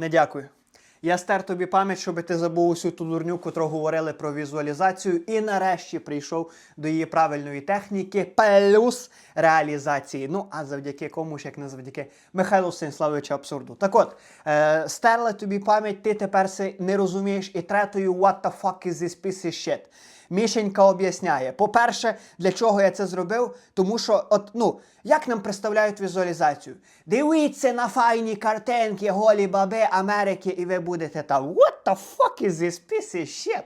Не дякую. Я стер тобі пам'ять, щоб ти забув усю ту дурню, котру говорили про візуалізацію, і нарешті прийшов до її правильної техніки плюс реалізації. Ну, а завдяки кому ж, як не завдяки Михайлу Станіславовичу абсурду. Так от, е, стерла тобі пам'ять, ти тепер не розумієш і третою what the fuck is this piece of shit. Мішенька об'ясняє. По-перше, для чого я це зробив? Тому що, от, ну, як нам представляють візуалізацію? Дивіться на файні картинки, голі баби Америки, і ви будете там. What the fuck is this piece of shit?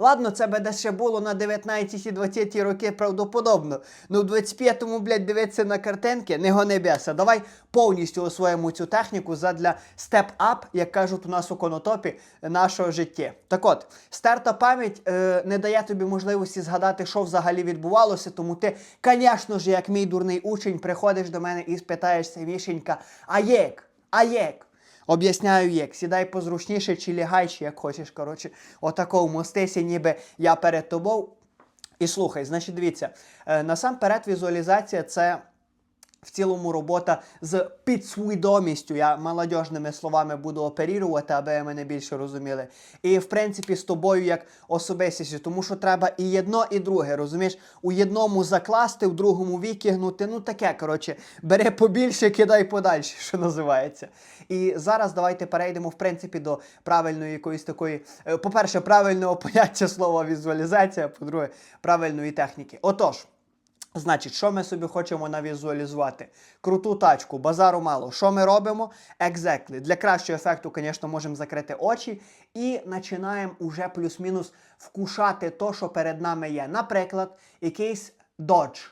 Ладно, це би ще було на 19-20 роки правдоподобно. Ну в 25-му, блядь, дивитися на картинки, не гони. Давай повністю освоїмо цю техніку задля степ-ап, як кажуть у нас у конотопі, нашого життя. Так от, стерта пам'ять е, не дає тобі можливості згадати, що взагалі відбувалося, тому ти, звісно ж, як мій дурний учень, приходиш до мене і спитаєшся, Мішенька, а як? А як? Об'ясняю як. Сідай позручніше чи лягай, як хочеш. Коротше, отако вмостися, ніби я перед тобою. І слухай, значить, дивіться, е, насамперед візуалізація це. В цілому робота з підсвідомістю. Я молодіжними словами буду оперувати, аби мене більше розуміли. І в принципі з тобою як особистістю, тому що треба і одно, і друге. Розумієш, у одному закласти, в другому викигнути. Ну таке, коротше, бери побільше, кидай подальше, що називається. І зараз давайте перейдемо в принципі до правильної якоїсь такої, е, по-перше, правильного поняття слова візуалізація, по-друге, правильної техніки. Отож. Значить, що ми собі хочемо навізуалізувати? Круту тачку, базару мало. Що ми робимо? Exactly. Для кращого ефекту, звісно, можемо закрити очі і починаємо уже плюс-мінус вкушати то, що перед нами є. Наприклад, якийсь Dodge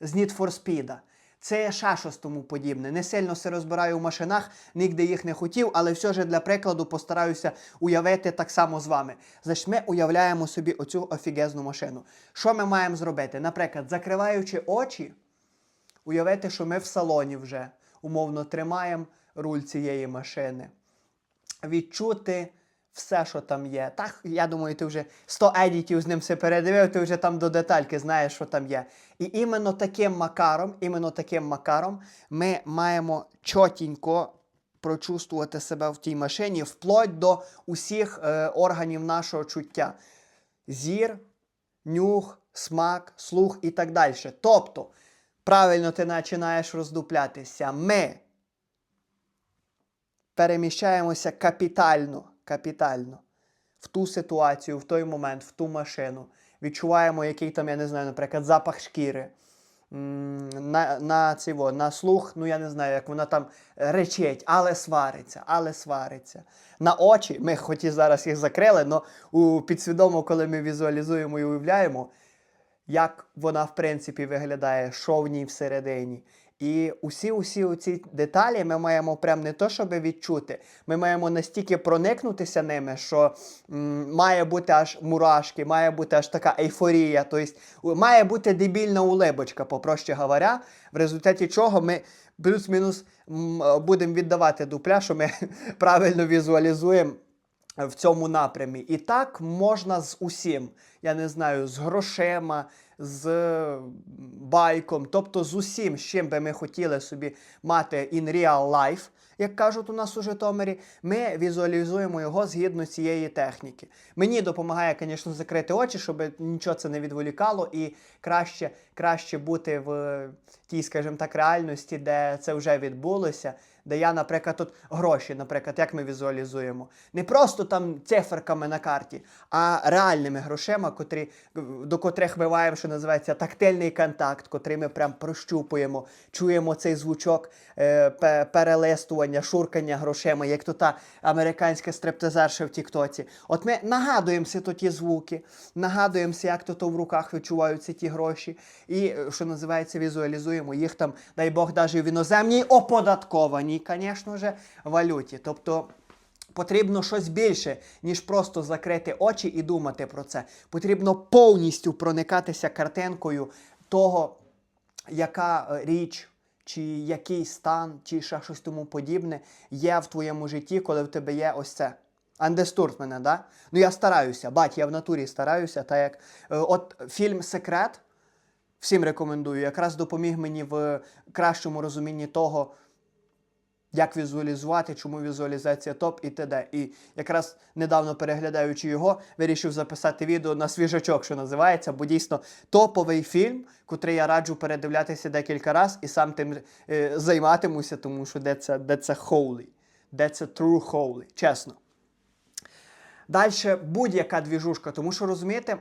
з Need for Speed. Це ще щось тому подібне. Не сильно се розбираю в машинах, нігде їх не хотів, але все ж для прикладу постараюся уявити так само з вами. Значить, ми уявляємо собі оцю офігезну машину. Що ми маємо зробити? Наприклад, закриваючи очі, уявити, що ми в салоні вже умовно тримаємо руль цієї машини. Відчути все, що там є. Так, я думаю, ти вже 100 едітів з ним все передивив, ти вже там до детальки знаєш, що там є. І іменно таким макаром, іменно таким макаром ми маємо чотенько прочувствувати себе в тій машині, вплоть до усіх е, органів нашого чуття. Зір, нюх, смак, слух і так далі. Тобто, правильно ти починаєш роздуплятися. Ми переміщаємося капітально, капітально в ту ситуацію, в той момент, в ту машину. Відчуваємо, який там, я не знаю, наприклад, запах шкіри. На, на, цей, во, на слух, ну я не знаю, як вона там речить, але свариться, але свариться. На очі, ми хоч і зараз їх закрили, але підсвідомо, коли ми візуалізуємо і уявляємо, як вона в принципі виглядає, що в ній всередині. І усі усі ці деталі ми маємо прям не то, щоб відчути. Ми маємо настільки проникнутися ними, що м, має бути аж мурашки, має бути аж така ейфорія. Тобто має бути дебільна улибочка, попроще говоря, в результаті чого ми плюс-мінус будемо віддавати дупля, що ми правильно візуалізуємо в цьому напрямі. І так можна з усім. Я не знаю, з грошима, з байком, тобто з усім, з чим би ми хотіли собі мати in real life, як кажуть у нас у Житомирі, ми візуалізуємо його згідно цієї техніки. Мені допомагає, звісно, закрити очі, щоб нічого це не відволікало, і краще, краще бути в тій, скажімо так, реальності, де це вже відбулося. Де я, наприклад, тут гроші, наприклад, як ми візуалізуємо. Не просто там циферками на карті, а реальними грошима, котрі, до котрих ми що називається тактильний контакт, котрий ми прям прощупуємо, чуємо цей звучок е, перелистування, шуркання грошима, як то та американська стриптизерша в Тіктоці. От ми нагадуємося то ті звуки, нагадуємося, як то в руках відчуваються ті гроші. І, е, що називається, візуалізуємо їх там, дай Бог, навіть в іноземній оподаткованій, звісно ж, валюті. Тобто. Потрібно щось більше, ніж просто закрити очі і думати про це. Потрібно повністю проникатися картинкою того, яка е, річ, чи який стан, чи ще щось тому подібне є в твоєму житті, коли в тебе є ось це. Андестурт мене, да? Ну я стараюся, бать, я в натурі стараюся. Та як е, от фільм Секрет всім рекомендую, якраз допоміг мені в кращому розумінні того, як візуалізувати, чому візуалізація топ і т.д. І якраз недавно переглядаючи його, вирішив записати відео на свіжачок, що називається, бо дійсно топовий фільм, котрий я раджу передивлятися декілька разів і сам тим е, займатимуся, тому що де це, де це holy, де це true holy, чесно. Далі будь-яка двіжушка, тому що розумієте,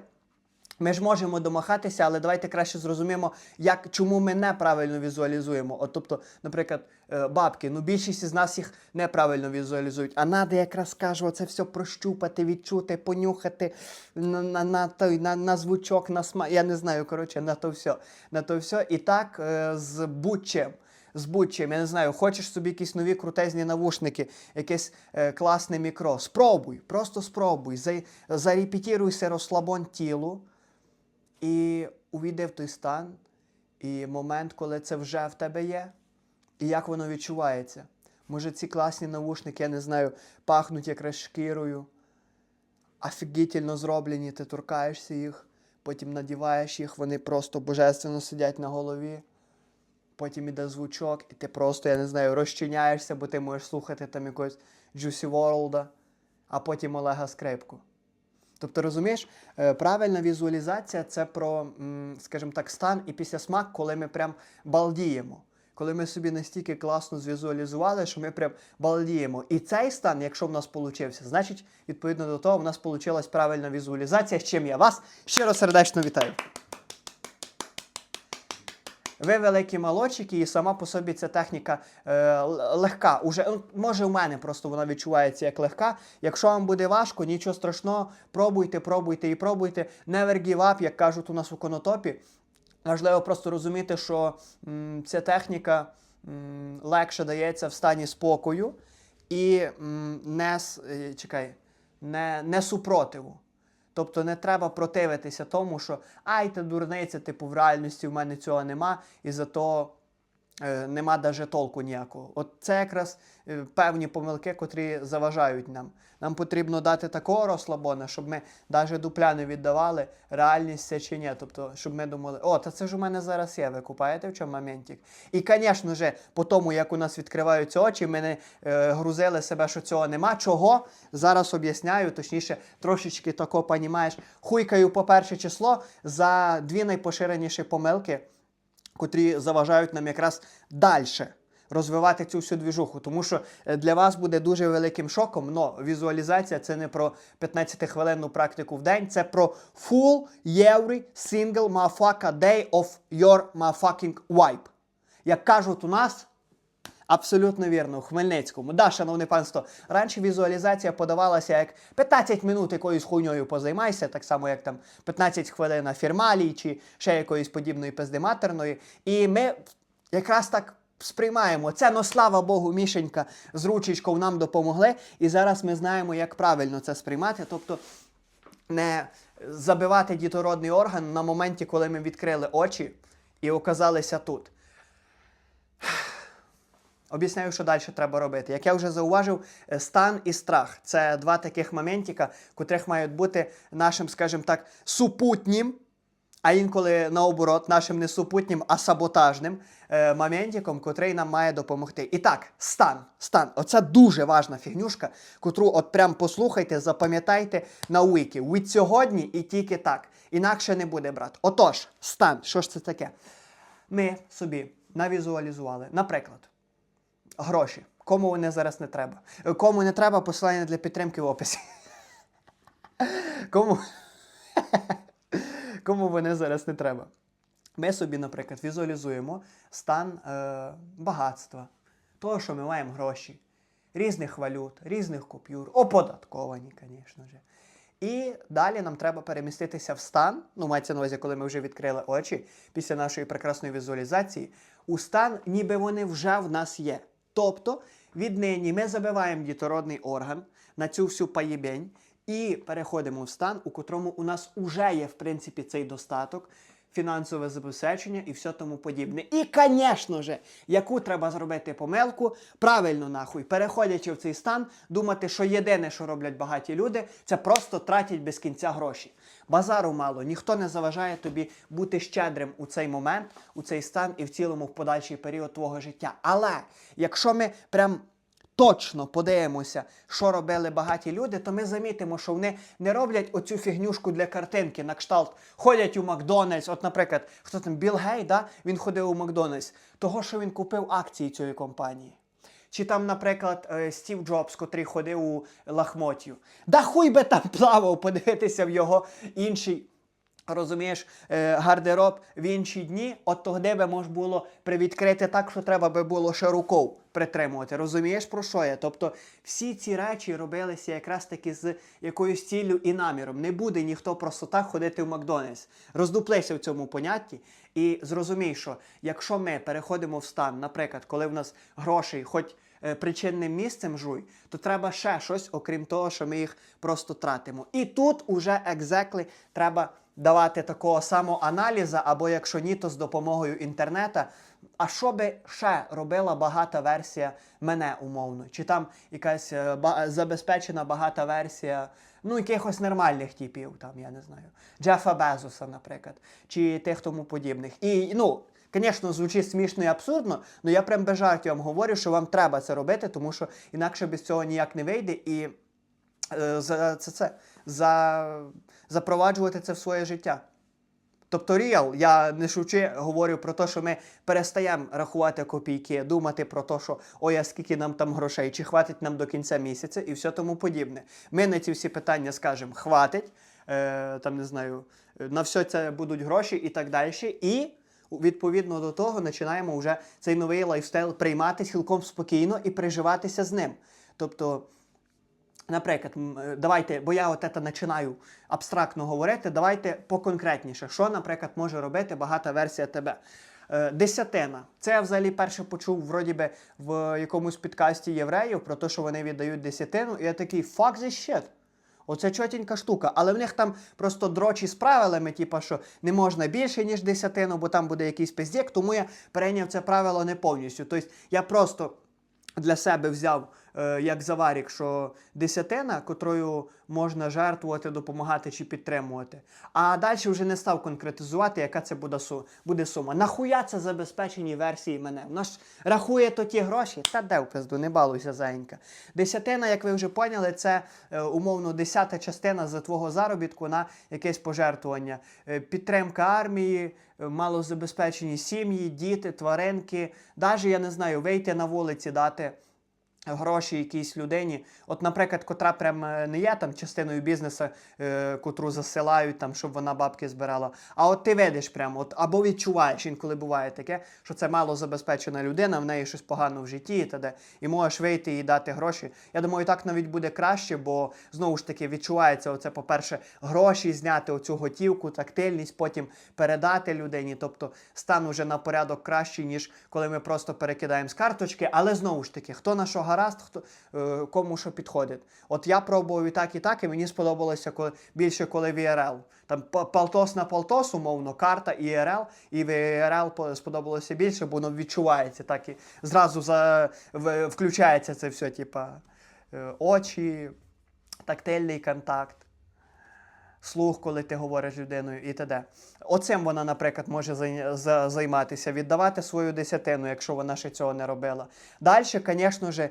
ми ж можемо домахатися, але давайте краще зрозуміємо, як, чому ми неправильно візуалізуємо. От, тобто, наприклад, е, бабки, ну більшість з нас їх неправильно візуалізують. А надо якраз кажу, це все прощупати, відчути, понюхати на, на, на, той, на, на звучок, на смак. Я не знаю, коротше, на то все. На то все. І так е, з будь-чим. З будь-чим, я не знаю, хочеш собі якісь нові крутезні навушники, якесь е, класне мікро. Спробуй, просто спробуй. Зарепетіруйся розслабон тілу і увійди в той стан, і момент, коли це вже в тебе є, і як воно відчувається. Може, ці класні навушники, я не знаю, пахнуть якраз шкірою, офігітельно зроблені, ти торкаєшся їх, потім надіваєш їх, вони просто божественно сидять на голові. Потім іде звучок, і ти просто, я не знаю, розчиняєшся, бо ти можеш слухати там якогось Juicy World, а потім Олега Скрипку. Тобто, розумієш, е, правильна візуалізація це про, скажімо так, стан і післясмак, коли ми прям балдіємо. Коли ми собі настільки класно звізуалізували, що ми прям балдіємо. І цей стан, якщо в нас получився, значить, відповідно до того, в нас вийшла правильна візуалізація, з чим я вас щиро сердечно вітаю. Ви великі молодчики, і сама по собі ця техніка е, легка. Уже, може, в мене просто вона відчувається як легка. Якщо вам буде важко, нічого страшного, пробуйте, пробуйте і пробуйте. Never give up, як кажуть у нас у конотопі. Важливо просто розуміти, що м, ця техніка м, легше дається в стані спокою і м, не, е, чекай, не, не супротиву. Тобто не треба противитися тому, що ай, та дурниця, типу, в реальності в мене цього нема, і зато нема даже толку ніякого. От це якраз е, певні помилки, котрі заважають нам. Нам потрібно дати такого розслабона, щоб ми навіть дупля не віддавали, реальність це чи ні. Тобто, щоб ми думали, о, та це ж у мене зараз є, ви купаєте в чому моментик? І, звісно ж, по тому, як у нас відкриваються очі, ми не е, грузили себе, що цього нема. Чого? Зараз об'ясняю, точніше, трошечки тако понімаєш. Хуйкаю по перше число за дві найпоширеніші помилки котрі заважають нам якраз далі розвивати цю всю двіжуху. Тому що е, для вас буде дуже великим шоком, но візуалізація це не про 15-хвилинну практику в день, це про full every single motherfucker day of your motherfucking wipe. Як кажуть у нас, Абсолютно вірно, у Хмельницькому. Да, шановне панство, раніше візуалізація подавалася як 15 минут якоюсь хуйньою позаймайся, так само як там 15 хвилин на фірмалій чи ще якоїсь подібної пиздиматерної. І ми якраз так сприймаємо це, но слава Богу, Мішенька з ручечкою нам допомогли. І зараз ми знаємо, як правильно це сприймати. Тобто не забивати дітородний орган на моменті, коли ми відкрили очі і оказалися тут. Об'ясняю, що далі треба робити. Як я вже зауважив, е, стан і страх це два таких моментика, котрих мають бути нашим, скажімо так, супутнім, а інколи наоборот, нашим не супутнім, а саботажним е, моментиком, котрий нам має допомогти. І так, стан. Стан. Оце дуже важна фігнюшка, котру от прям послухайте, запам'ятайте на уіки. Від сьогодні і тільки так. Інакше не буде, брат. Отож, стан. Що ж це таке? Ми собі навізуалізували, наприклад гроші. Кому вони зараз не треба. Е, Кому не треба, посилання для підтримки в описі. Кому... Кому вони зараз не треба. Ми собі, наприклад, візуалізуємо стан е, багатства, того, що ми маємо гроші, різних валют, різних купюр, оподатковані, звісно ж. І далі нам треба переміститися в стан, ну мається на увазі, коли ми вже відкрили очі після нашої прекрасної візуалізації, у стан, ніби вони вже в нас є. Тобто, віднині ми забиваємо дітородний орган на цю всю паєбень і переходимо в стан, у котрому у нас уже є, в принципі, цей достаток, фінансове забезпечення і все тому подібне. І, звісно ж, яку треба зробити помилку, правильно нахуй, переходячи в цей стан, думати, що єдине, що роблять багаті люди, це просто тратять без кінця гроші. Базару мало, ніхто не заважає тобі бути щедрим у цей момент, у цей стан і в цілому в подальший період твого життя. Але якщо ми прям точно подивимося, що робили багаті люди, то ми замітимо, що вони не роблять оцю фігнюшку для картинки на кшталт, ходять у Макдональдс. От, наприклад, хто там Білл Гей, да? він ходив у Макдональдс, того, що він купив акції цієї компанії. Чи там, наприклад, е, Стів Джобс, котрий ходив у лахмотів. Да хуй би там плавав, подивитися в його інший. Розумієш, е, гардероб в інші дні, от тоді би можна було привідкрити так, що треба би було ще рукою притримувати. Розумієш, про що я? Тобто всі ці речі робилися якраз таки з якоюсь ціллю і наміром. Не буде ніхто просто так ходити в Макдональдс. Роздуплися в цьому понятті і зрозумій, що якщо ми переходимо в стан, наприклад, коли в нас грошей, хоч е, причинним місцем жуй, то треба ще щось, окрім того, що ми їх просто тратимо. І тут уже екзекли треба давати такого самоаналіза, або якщо ні, то з допомогою інтернета. А що би ще робила багата версія мене умовно? Чи там якась е, забезпечена багата версія ну, якихось нормальних типів, там, я не знаю, Джефа Безоса, наприклад, чи тих тому подібних. І, ну, Звісно, звучить смішно і абсурдно, але я прям без жартів вам говорю, що вам треба це робити, тому що інакше без цього ніяк не вийде. І за це, це за, запроваджувати це в своє життя. Тобто ріал, я не шучи, говорю про те, що ми перестаємо рахувати копійки, думати про те, що ой, а скільки нам там грошей, чи хватить нам до кінця місяця і все тому подібне. Ми на ці всі питання скажемо хватить, е, там не знаю, е, на все це будуть гроші і так далі. І відповідно до того починаємо вже цей новий лайфстайл приймати цілком спокійно і приживатися з ним. Тобто. Наприклад, е, давайте, бо я от це починаю абстрактно говорити, давайте поконкретніше. Що, наприклад, може робити багата версія тебе? Е, Десятина. Це я взагалі перше почув вроді би в якомусь підкасті євреїв про те, що вони віддають десятину, і я такий fuck this shit. Оце чотенька штука. Але в них там просто дрочі з правилами, типу, що не можна більше, ніж десятину, бо там буде якийсь пиздєк, тому я перейняв це правило не повністю. Тобто я просто для себе взяв як заварік, що десятина, котрою можна жертвувати, допомагати чи підтримувати. А далі вже не став конкретизувати, яка це буде, су- буде сума. Нахуя це забезпечені версії мене? Вона ж рахує то ті гроші. Та де в пизду, не балуйся, зайенька. Десятина, як ви вже поняли, це е, умовно десята частина за твого заробітку на якесь пожертвування. Е, підтримка армії, е, малозабезпечені сім'ї, діти, тваринки. Навіть, я не знаю, вийти на вулиці, дати гроші якійсь людині. От, наприклад, котра прям е, не є там частиною бізнесу, е, котру засилають, там, щоб вона бабки збирала. А от ти видиш прямо, от, або відчуваєш, інколи буває таке, що це мало забезпечена людина, в неї щось погано в житті і т.д. І можеш вийти і дати гроші. Я думаю, так навіть буде краще, бо знову ж таки відчувається оце, по-перше, гроші зняти оцю готівку, тактильність, потім передати людині. Тобто стан уже на порядок кращий, ніж коли ми просто перекидаємо з карточки. Але знову ж таки, хто на що гаразд, хто е, кому що підходить. От я пробував і так, і так, і мені сподобалося коли, більше, коли VRL. Там полтос на палтос, умовно, карта ІРЛ, IRL, і VRL сподобалося більше, бо воно відчувається, так і зразу за, в, включається це все, типа е, очі, тактильний контакт слух, коли ти говориш з людиною і т.д. Оцим вона, наприклад, може займатися, віддавати свою десятину, якщо вона ще цього не робила. Далі, звісно ж,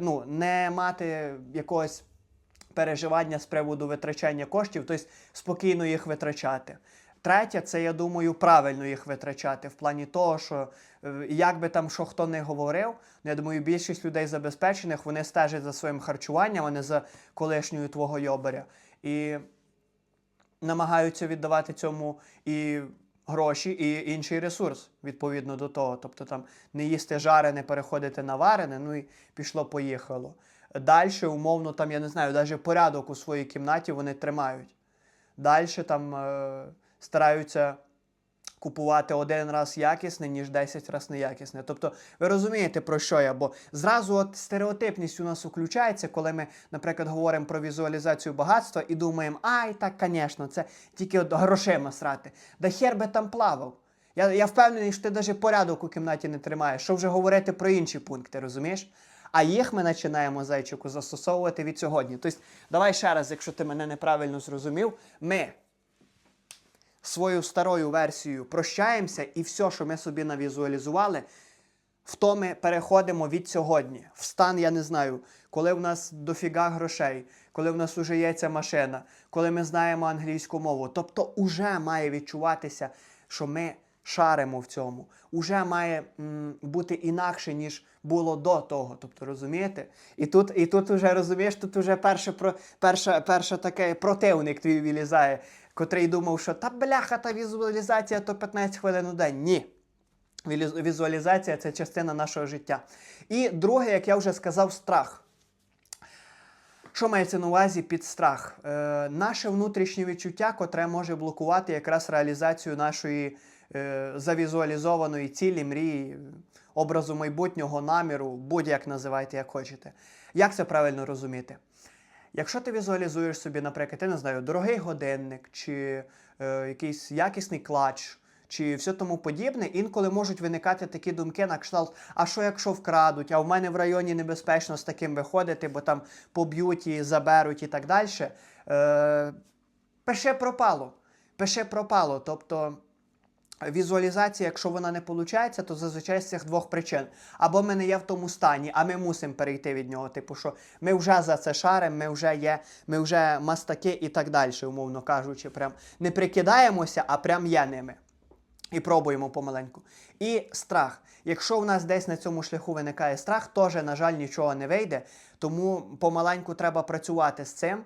ну, не мати якогось переживання з приводу витрачання коштів, тобто спокійно їх витрачати. Третє, це я думаю, правильно їх витрачати в плані того, що е, як би там що хто не говорив, ну, я думаю, більшість людей забезпечених вони стежать за своїм харчуванням, а не за колишньою твого йобаря. І намагаються віддавати цьому і гроші, і інший ресурс відповідно до того. Тобто там не їсти жарене, переходити на варене, ну і пішло-поїхало. Далі, умовно, там, я не знаю, навіть порядок у своїй кімнаті вони тримають. Далі там е, стараються купувати один раз якісне, ніж 10 раз неякісне. Тобто, ви розумієте, про що я? Бо зразу от стереотипність у нас включається, коли ми, наприклад, говоримо про візуалізацію багатства і думаємо, ай, так, звісно, це тільки от грошима срати. Да хер би там плавав. Я, я впевнений, що ти навіть порядок у кімнаті не тримаєш. Що вже говорити про інші пункти, розумієш? А їх ми починаємо зайчику застосовувати від сьогодні. Тобто, давай ще раз, якщо ти мене неправильно зрозумів, ми свою старою версією прощаємося, і все, що ми собі навізуалізували, в то ми переходимо від сьогодні. В стан, я не знаю, коли в нас дофіга грошей, коли в нас уже є ця машина, коли ми знаємо англійську мову. Тобто, уже має відчуватися, що ми шаримо в цьому. Уже має м, бути інакше, ніж було до того. Тобто, розумієте? І тут, і тут уже розумієш, тут уже перше про перша, перша таке противник твій вилізає, котрий думав, що та бляха, та візуалізація то 15 хвилин у день. Ні. Візуалізація це частина нашого життя. І друге, як я вже сказав, страх. Що мається на увазі під страх? Е, наше внутрішнє відчуття, котре може блокувати якраз реалізацію нашої е, завізуалізованої цілі, мрії, образу майбутнього наміру, будь-як називайте, як хочете. Як це правильно розуміти? Якщо ти візуалізуєш собі, наприклад, я не знаю, дорогий годинник, чи е, якийсь якісний клач, чи все тому подібне, інколи можуть виникати такі думки на кшталт, а що якщо вкрадуть, а в мене в районі небезпечно з таким виходити, бо там поб'ють і заберуть і так далі. Е, пише пропало. Пише пропало. Тобто. Візуалізація, якщо вона не виходить, то зазвичай з цих двох причин. Або ми не є в тому стані, а ми мусимо перейти від нього. Типу, що ми вже за це шаримо, ми вже є, ми вже мастаки і так далі, умовно кажучи, прям не прикидаємося, а прям є ними. І пробуємо помаленьку. І страх. Якщо в нас десь на цьому шляху виникає страх, теж, на жаль, нічого не вийде. Тому помаленьку треба працювати з цим.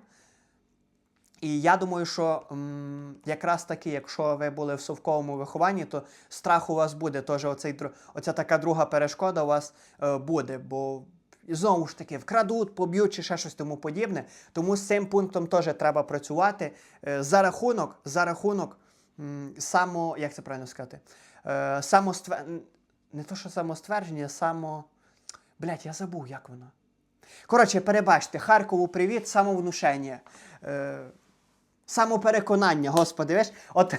І я думаю, що м, якраз таки, якщо ви були в совковому вихованні, то страх у вас буде. Теж оцей, оця така друга перешкода у вас е, буде. Бо знову ж таки вкрадуть, поб'ють чи ще щось тому подібне. Тому з цим пунктом теж треба працювати е, за рахунок, за рахунок м, само, як це правильно сказати, е, самостве... не то, що самоствердження, само. Блять, я забув, як воно. Коротше, перебачте, Харкову привіт, самовнушення. Е, самопереконання, господи, виш? От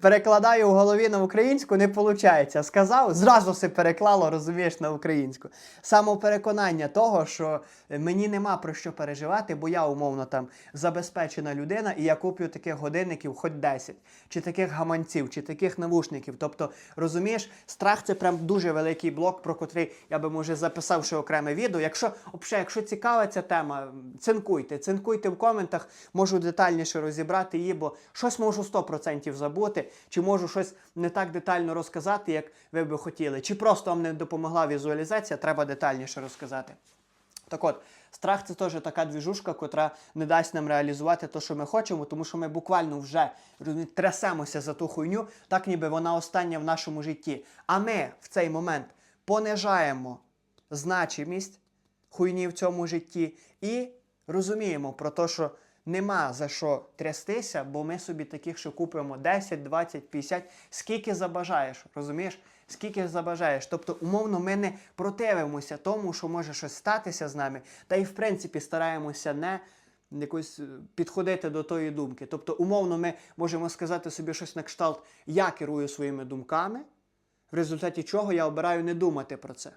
перекладаю в голові на українську, не виходить. Сказав, зразу все переклало, розумієш, на українську. Самопереконання того, що мені нема про що переживати, бо я умовно там забезпечена людина, і я куплю таких годинників хоч 10, чи таких гаманців, чи таких навушників. Тобто, розумієш, страх це прям дуже великий блок, про котрий я би може записав ще окреме відео. Якщо, взагалі, якщо цікава ця тема, цинкуйте, цинкуйте в коментах, можу детальніше розібрати її, бо щось можу 100% забути, чи можу щось не так детально розказати, як ви би хотіли, чи просто вам не допомогла візуалізація, треба детальніше розказати. Так от, страх це теж така двіжушка, котра не дасть нам реалізувати те, що ми хочемо, тому що ми буквально вже трясемося за ту хуйню, так ніби вона остання в нашому житті. А ми в цей момент понижаємо значимість хуйні в цьому житті і розуміємо про те, що нема за що трястися, бо ми собі таких, що купимо 10, 20, 50, скільки забажаєш, розумієш? Скільки забажаєш. Тобто, умовно, ми не противимося тому, що може щось статися з нами, та й в принципі стараємося не якось е, підходити до тої думки. Тобто, умовно, ми можемо сказати собі щось на кшталт, я керую своїми думками, в результаті чого я обираю не думати про це.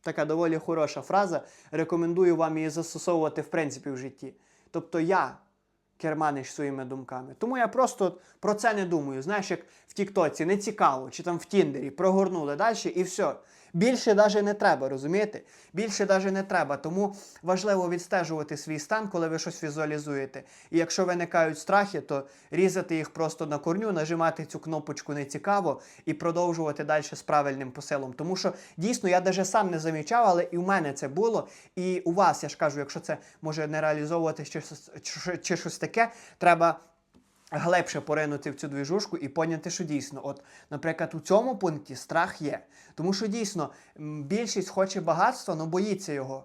Така доволі хороша фраза. Рекомендую вам її застосовувати в принципі в житті. Тобто я керманиш своїми думками. Тому я просто про це не думаю. Знаєш, як в Тіктоці не цікаво, чи там в Тіндері прогорнули далі і все. Більше навіть не треба, розумієте? Більше навіть не треба. Тому важливо відстежувати свій стан, коли ви щось візуалізуєте. І якщо виникають страхи, то різати їх просто на корню, нажимати цю кнопочку не цікаво і продовжувати далі з правильним посилом. Тому що дійсно я навіть сам не замічав, але і в мене це було. І у вас, я ж кажу, якщо це може не реалізовувати чи, чи, чи щось таке, треба глибше поринути в цю двіжушку і поняти, що дійсно, от, наприклад, у цьому пункті страх є. Тому що дійсно більшість хоче багатства, але боїться його.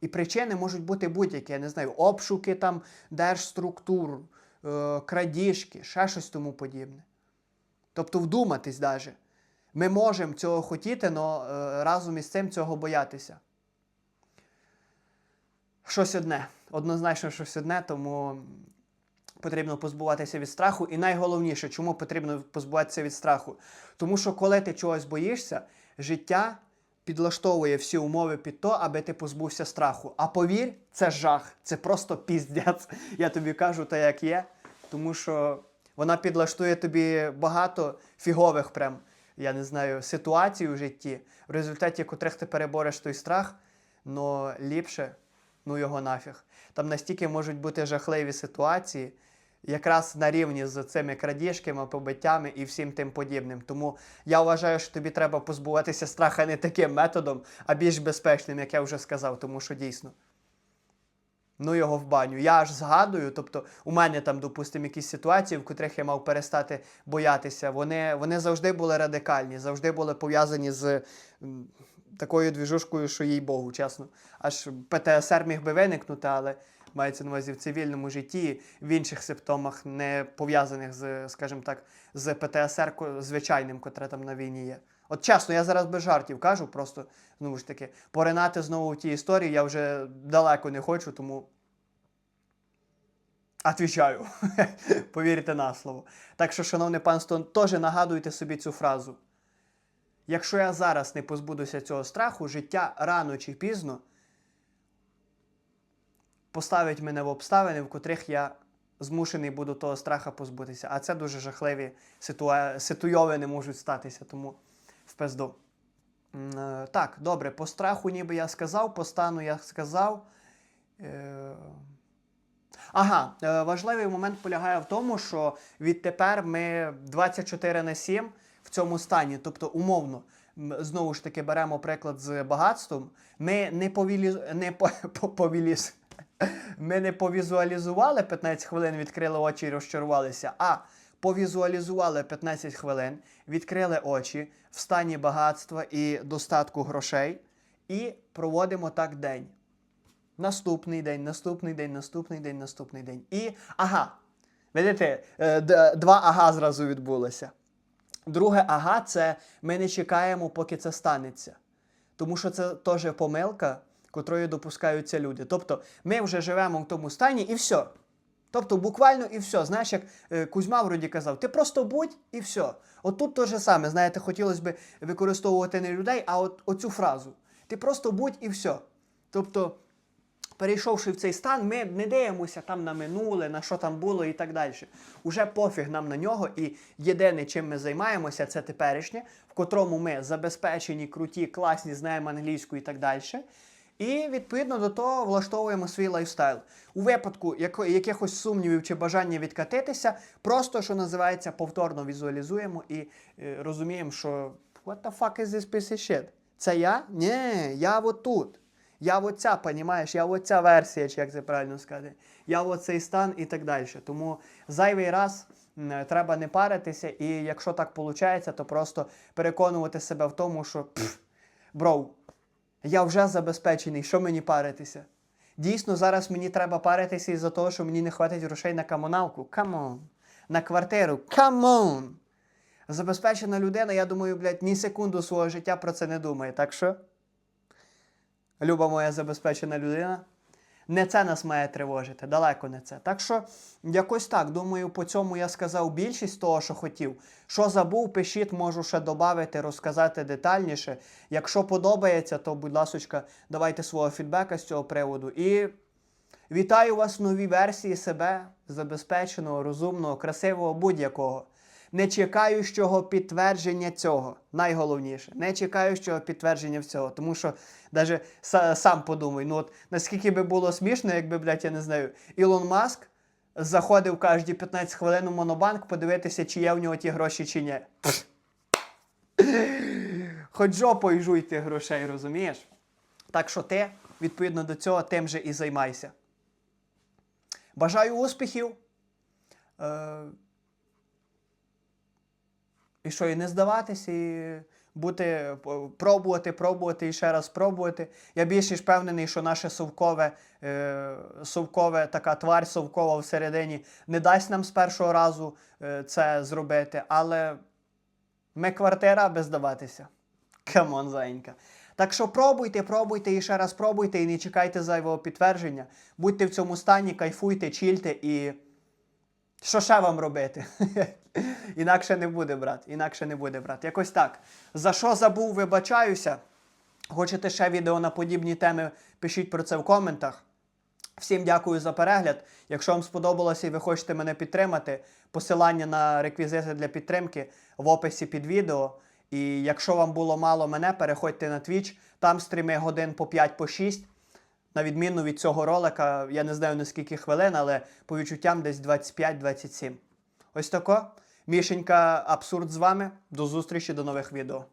І причини можуть бути будь-які, я не знаю, обшуки там держструктур, е, крадіжки, ще щось тому подібне. Тобто вдуматись даже. Ми можемо цього хотіти, але разом із цим цього боятися. Щось одне. Однозначно щось одне, тому потрібно позбуватися від страху. І найголовніше, чому потрібно позбуватися від страху? Тому що коли ти чогось боїшся, життя підлаштовує всі умови під то, аби ти позбувся страху. А повір, це жах, це просто піздець. Я тобі кажу те, як є. Тому що Вона підлаштує тобі багато фігових прям, я не знаю, ситуацій у житті, в результаті котрих ти перебореш той страх, но ліпше, ну його нафіг. Там настільки можуть бути жахливі ситуації, якраз на рівні з цими крадіжками, побиттями і всім тим подібним. Тому я вважаю, що тобі треба позбуватися страха не таким методом, а більш безпечним, як я вже сказав, тому що дійсно. Ну його в баню. Я аж згадую, тобто у мене там, допустимо, якісь ситуації, в котрих я мав перестати боятися. Вони, вони завжди були радикальні, завжди були пов'язані з такою двіжушкою, що їй Богу, чесно. Аж ПТСР міг би виникнути, але мається на увазі в цивільному житті, в інших симптомах, не пов'язаних з, скажімо так, з ПТСР звичайним, котре там на війні є. От чесно, я зараз без жартів кажу, просто знову ж таки, поринати знову в ті історії я вже далеко не хочу, тому. Отвічаю. Повірте на слово. Так що, шановне панство, теж нагадуйте собі цю фразу. Якщо я зараз не позбудуся цього страху, життя рано чи пізно поставить мене в обставини, в котрих я змушений буду того страха позбутися. А це дуже жахливі ситуа... ситуйовини можуть статися, тому в пизду. Е, Так, добре, по страху ніби я сказав, по стану я сказав. Е, Ага, е, важливий момент полягає в тому, що відтепер ми 24 на 7 в цьому стані. Тобто, умовно, знову ж таки беремо приклад з багатством. Ми не повіліз... не по... по- повіліз... Ми не повізуалізували 15 хвилин, відкрили очі і розчарувалися, а повізуалізували 15 хвилин, відкрили очі в стані багатства і достатку грошей, і проводимо так день. Наступний день, наступний день, наступний день, наступний день. І ага. Видите, е, два ага зразу відбулося. Друге ага це ми не чекаємо, поки це станеться. Тому що це теж помилка, котрою допускаються люди. Тобто ми вже живемо в тому стані і все. Тобто буквально і все. Знаєш, як е, Кузьма вроді казав, ти просто будь і все. От тут те ж саме, знаєте, хотілося б використовувати не людей, а от оцю фразу. Ти просто будь і все. Тобто, перейшовши в цей стан, ми не дивимося там на минуле, на що там було і так далі. Уже пофіг нам на нього, і єдине, чим ми займаємося, це теперішнє, в котрому ми забезпечені, круті, класні, знаємо англійську і так далі. І відповідно до того влаштовуємо свій лайфстайл. У випадку якихось сумнівів чи бажання відкатитися, просто що називається, повторно візуалізуємо і е, розуміємо, що what the fuck is this piece of shit? Це я? Ні, я от тут. Я оця, понімаєш, я оця версія, чи як це правильно сказати. Я оцей стан і так далі. Тому зайвий раз треба не паритися, і якщо так виходить, то просто переконувати себе в тому, що пф, броу, я вже забезпечений, що мені паритися? Дійсно, зараз мені треба паритися із-за того, що мені не хватить грошей на комуналку. Камон. На квартиру. Камон. Забезпечена людина, я думаю, блядь, ні секунду свого життя про це не думає. Так що, люба моя забезпечена людина, не це нас має тривожити, далеко не це. Так що, якось так, думаю, по цьому я сказав більшість того, що хотів. Що забув, пишіть, можу ще додати, розказати детальніше. Якщо подобається, то, будь ласка, давайте свого фідбека з цього приводу. І вітаю вас в новій версії себе, забезпеченого, розумного, красивого будь-якого. Не чекаючого підтвердження цього. Найголовніше. Не чекаючого підтвердження всього. Тому що навіть сам подумай, ну от наскільки би було смішно, якби, блядь, я не знаю, Ілон Маск заходив кожні 15 хвилин у монобанк подивитися, чи є в нього ті гроші, чи ні. Хоч жопою жуй тих грошей, розумієш? Так що ти, відповідно до цього, тим же і займайся. Бажаю успіхів. Е- і що, і не здаватися, і бути, пробувати, пробувати і ще раз пробувати. Я більш ніж впевнений, що наше совкове, е, совкове така тварь совкова всередині не дасть нам з першого разу е, це зробити, але ми квартира, аби здаватися. Камон, зайенька. Так що пробуйте, пробуйте і ще раз пробуйте, і не чекайте зайвого підтвердження. Будьте в цьому стані, кайфуйте, чільте і. Що ще вам робити? інакше не буде, брат. Інакше не буде, брат. Якось так. За що забув, вибачаюся. Хочете ще відео на подібні теми, пишіть про це в коментах. Всім дякую за перегляд. Якщо вам сподобалося і ви хочете мене підтримати, посилання на реквізити для підтримки в описі під відео. І якщо вам було мало мене, переходьте на Twitch, там стріми годин по 5 по 6. На відміну від цього ролика, я не знаю наскільки хвилин, але по відчуттям десь 25-27. Ось тако. Мішенька Абсурд з вами. До зустрічі, до нових відео.